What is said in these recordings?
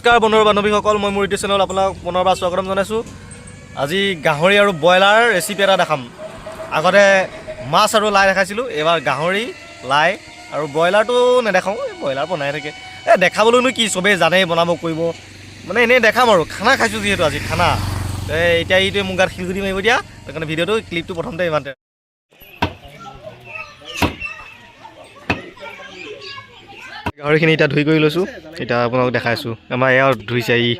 নমস্কাৰ বন্ধু বান্ধৱীসকল, মই মোৰ ইউটিউব চেনেলত আপোনাক পুনৰবাৰ স্বাগতম জনাইছোঁ। আজি গাহৰি আৰু ব্ৰইলাৰ ৰেচিপি এটা দেখাম। আগতে মাছ আৰু লাই দেখাইছিলোঁ, এইবাৰ গাহৰি, লাই আৰু ব্ৰইলাৰটো নেদেখাওঁ, এই ব্ৰইলাৰ বনাই থাকে। এই দেখাবলৈনো কি, চবেই জানেই বনাব, কৰিব। মানে এনেই দেখাম আৰু, খানা খাইছোঁ যিহেতু আজি, খানা। এতিয়া এইটোৱে মোক গাত শিলগুটি মাৰিব দিয়া, সেইকাৰণে ভিডিঅ'টো ক্লিপটো প্ৰথমতে ইমানতে। গাহৰিখিনি এতিয়া ধুই কৰি লৈছোঁ। এতিয়া আপোনালোক দেখাইছোঁ আমাৰ এয়া ধুইছে ই।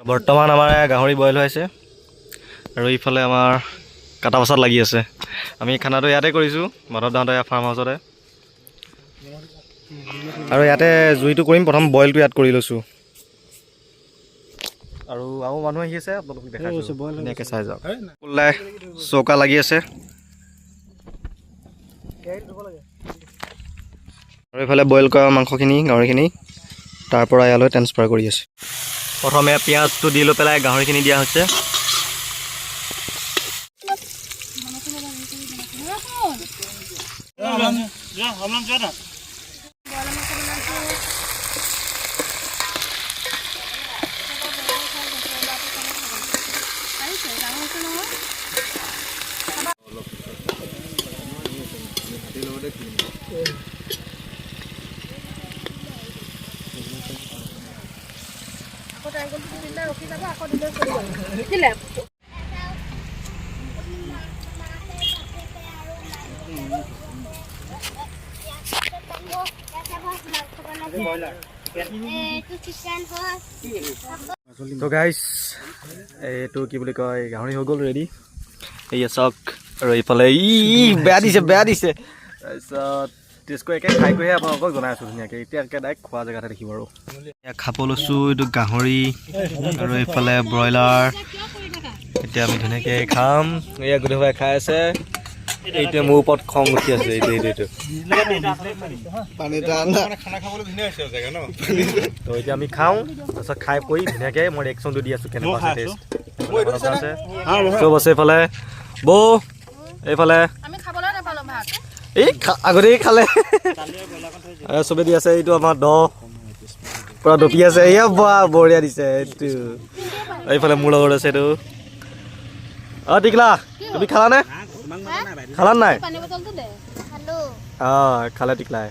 বৰ্তমান আমাৰ গাহৰি বইল হৈ আছে। আৰু ইফালে আমাৰ কাটা বাচাত লাগি আছে। আমি খানাটো ইয়াতে কৰিছোঁ মাধৱ দাহঁতৰ ইয়াৰ ফাৰ্ম হাউচতে আৰু ইয়াতে জুইটো কৰিম প্ৰথম বইলটো ইয়াত কৰি লৈছোঁ। আৰু আৰু মানুহ আহি আছে আপোনালোকক দেখাইছোঁ। ধুনীয়াকৈ চাই যাওক। ওলাই চৌকা লাগি আছে। আৰু এইফালে বইল কৰা মাংসখিনি, গাহৰিখিনি, তাৰ পৰা ইয়ালৈ ট্ৰেন্সফাৰ কৰি আছে। প্ৰথমে পিঁয়াজটো দি লৈ পেলাই গাহৰিখিনি দিয়া হৈছে। তো গাইজ এইটো কি বুলি কয় গাহৰি হৈ গ'ল ৰেডি এয়া চাওক আৰু এইফালে ই, বেয়া দিছে বেয়া দিছে। তাৰপিছত টেষ্ট কৰি একে খাই কৰিহে আপোনালোকক জনাই আছোঁ ধুনীয়াকৈ। এতিয়া একে ডাইৰেক্ট খোৱা জেগাতে দেখিব আৰু। এতিয়া খাব লৈছোঁ এইটো গাহৰি আৰু এইফালে ব্ৰইলাৰ। এতিয়া আমি ধুনীয়াকৈ খাম। এয়া গোটেই সোপাই খাই আছে। এইটোৱে মোৰ ওপৰত খং উঠি আছে এইটো এইটো এইটো। তো এতিয়া আমি খাওঁ তাৰপিছত খাই কৰি ধুনীয়াকৈ মই ৰিয়েকশ্যনটো দি আছোঁ কেনেকুৱা আছে টেষ্ট চব আছে এইফালে। বৌ এইফালে। এই আগতেই খালে। চবে দি আছে এইটো আমাৰ দ। পূৰা দপি আছে। এয়া বা বঢ়িয়া দিছে এইটো। এইফালে মোৰ লগত আছে এইটো। অঁ টিকলা তুমি খালানে? খালা নাই? অঁ খালে টিকলাই।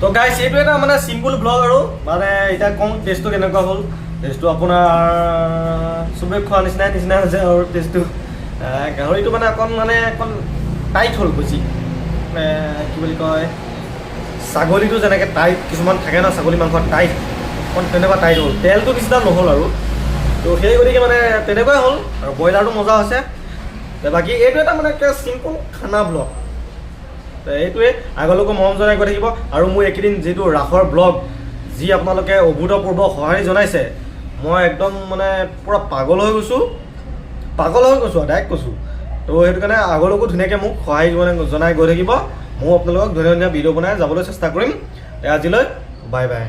তো গাইছ এইটো এটা মানে চিম্পুল ব্লগ আৰু। মানে এতিয়া কওঁ টেষ্টটো কেনেকুৱা হ'ল? টেষ্টটো আপোনাৰ চবেই খোৱা নিচিনাই নিচিনা হৈছে আৰু টেষ্টটো গাহৰিটো মানে অকণ মানে অকণ টাইট হ'ল বেছি। কি বুলি কয় ছাগলীটো যেনেকৈ টাইট কিছুমান থাকে ন ছাগলী মাংস টাইট অকণ তেনেকুৱা টাইট হ'ল। তেলটো নিচিনা নহ'ল আৰু। তো সেই গতিকে মানে তেনেকুৱাই হ'ল আৰু ব্ৰইলাৰটো মজা হৈছে। বাকী এইটো এটা মানে চিম্পুল খানা ব্লগ এইটোৱে আগলৈকে মৰম জনাই গৈ থাকিব। আৰু মোৰ এইকেইদিন যিটো ৰাসৰ ব্লগ যি আপোনালোকে অভূতপূৰ্ব সঁহাৰি জনাইছে মই একদম মানে পূৰা পাগল হৈ গৈছোঁ। পাগল হৈ গৈছোঁ ডাইৰেক্ট কৈছোঁ। তো সেইটো কাৰণে আগলৈকো ধুনীয়াকৈ মোক সহায় মানে জনাই গৈ থাকিব। ময়ো আপোনালোকক ধুনীয়া ধুনীয়া ভিডিঅ' বনাই যাবলৈ চেষ্টা কৰিম। আজিলৈ বাই বাই